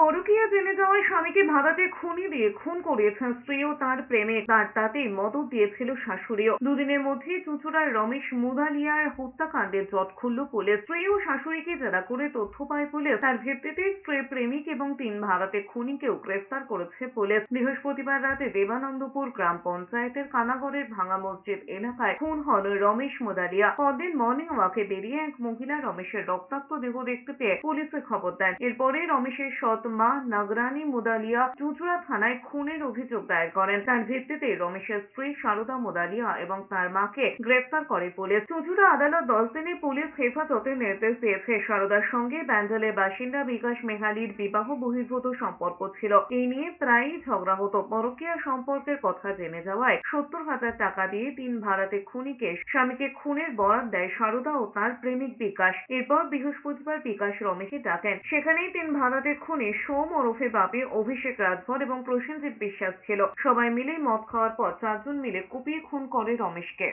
পরকীয়া জেনে যাওয়ায় স্বামীকে ভাড়াতে খুনি দিয়ে খুন করিয়েছেন স্ত্রী ও তার প্রেমে তার তাতে মদত দিয়েছিল শাশুড়িও। দুদিনের মধ্যেই চুঁচুড়ার রমেশ মুদালিয়ার হত্যাকাণ্ডের জট খুলল পুলিশ। স্ত্রী ও শাশুড়িকে জেরা করে তথ্য পায় পুলিশ। তার ভিত্তিতে স্ত্রীর প্রেমিক এবং তিন ভাড়াতে খুনিকেও গ্রেফতার করেছে পুলিশ। বৃহস্পতিবার রাতে দেবানন্দপুর গ্রাম পঞ্চায়েতের কানাগড়ের ভাঙা মসজিদ এলাকায় খুন হল রমেশ মুদালিয়া। পরদিন মর্নিং ওয়াকে বেরিয়ে এক মহিলা রমেশের রক্তাক্ত দেহ দেখতে পেয়ে পুলিশে খবর দেন। এরপরে রমেশের সৎ মা নাগরানি মুদালিয়া চুঁচুড়া থানায় খুনের অভিযোগ দায়ের করেন। তার ভিত্তিতে রমেশের স্ত্রী সারদা মুদালিয়া এবং তার মাকে গ্রেফতার করে পুলিশ। চুঁচুড়া আদালত দশ দিনে পুলিশ হেফাজতে নির্দেশ দিয়েছে। সারদার সঙ্গে ব্যান্ডেলের বাসিন্দা বিকাশ মেঘালির বিবাহ বহির্ভূত সম্পর্ক ছিল। এই নিয়ে প্রায়ই ঝগড়া হতো। পরকীয়া সম্পর্কের কথা জেনে যাওয়ায় সত্তর হাজার টাকা দিয়ে তিন ভাড়াতে খুনিকে স্বামীকে খুনের বরাদ দেয় সারদা ও তার প্রেমিক বিকাশ। এরপর বৃহস্পতিবার বিকাশ রমেশকে ডাকেন। সেখানেই তিন ভাড়াতে খুনে সোম ওরফে বাপি অভিষেক রাজভর এবং প্রসেনজিৎ বিশ্বাস ছিল। সবাই মিলে মদ খাওয়ার পর চারজন মিলে কুপিয়ে খুন করে রমেশকে।